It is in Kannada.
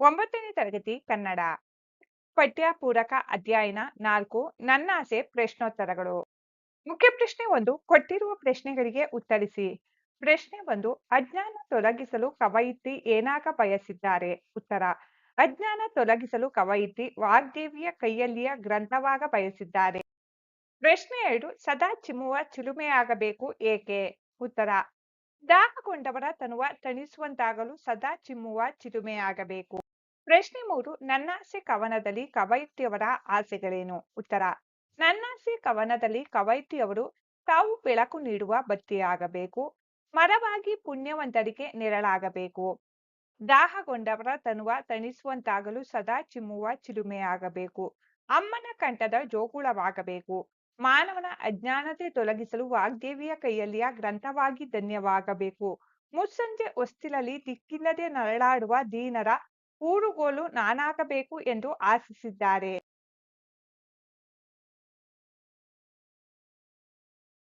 ಒಂಬತ್ತನೇ ತರಗತಿ ಕನ್ನಡ. ಪಠ್ಯ ಪೂರಕ ಅಧ್ಯಯನ ನಾಲ್ಕು ನನ್ನಾಸೆ ಪ್ರಶ್ನೋತ್ತರಗಳು. ಮುಖ್ಯ ಪ್ರಶ್ನೆ ಒಂದು, ಕೊಟ್ಟಿರುವ ಪ್ರಶ್ನೆಗಳಿಗೆ ಉತ್ತರಿಸಿ. ಪ್ರಶ್ನೆ ಒಂದು, ಅಜ್ಞಾನ ತೊಲಗಿಸಲು ಕವಯಿತಿ ಏನಾಗ ಬಯಸಿದ್ದಾರೆ? ಉತ್ತರ, ಅಜ್ಞಾನ ತೊಲಗಿಸಲು ಕವಯಿತಿ ವಾಗ್ದೇವಿಯ ಕೈಯಲ್ಲಿಯ ಗ್ರಂಥವಾಗ ಬಯಸಿದ್ದಾರೆ. ಪ್ರಶ್ನೆ ಎರಡು, ಸದಾ ಚಿಮ್ಮುವ ಚಿಲುಮೆಯಾಗಬೇಕು ಏಕೆ? ಉತ್ತರ ದಾಹಗೊಂಡವರ ತನುವ ತಣಿಸುವಂತಾಗಲು ಸದಾ ಚಿಮ್ಮುವ ಚಿಲುಮೆಯಾಗಬೇಕು ಪ್ರಶ್ನೆ ಮೂರು, ನನ್ನಾಸೆ ಕವನದಲ್ಲಿ ಕವಯಿತ್ರಿಯವರ ಆಸೆಗಳೇನು? ಉತ್ತರ, ನನ್ನಾಸೆ ಕವನದಲ್ಲಿ ಕವಯಿತ್ರಿಯವರು ತಾವು ಬೆಳಕು ನೀಡುವ ಬತ್ತಿಯಾಗಬೇಕು, ಮರವಾಗಿ ಪುಣ್ಯವಂತರಿಗೆ ನೆರಳಾಗಬೇಕು, ದಾಹಗೊಂಡವರ ತನುವ ತಣಿಸುವಂತಾಗಲು ಸದಾ ಚಿಮ್ಮುವ ಚಿಲುಮೆಯಾಗಬೇಕು, ಅಮ್ಮನ ಕಂಠದ ಜೋಗುಳವಾಗಬೇಕು, ಮಾನವನ ಅಜ್ಞಾನತೆ ತೊಲಗಿಸಲು ವಾಗ್ದೇವಿಯ ಕೈಯಲ್ಲಿಯ ಗ್ರಂಥವಾಗಿ ಧನ್ಯವಾಗಬೇಕು, ಮುಸ್ಸಂಜೆ ಹೊಸ್ತಿಲಲ್ಲಿ ದಿಕ್ಕಿಲ್ಲದೆ ನರಳಾಡುವ ದೀನರ ಊರುಗೋಲು ನಾನಾಗಬೇಕು ಎಂದು ಆಶಿಸಿದ್ದಾರೆ.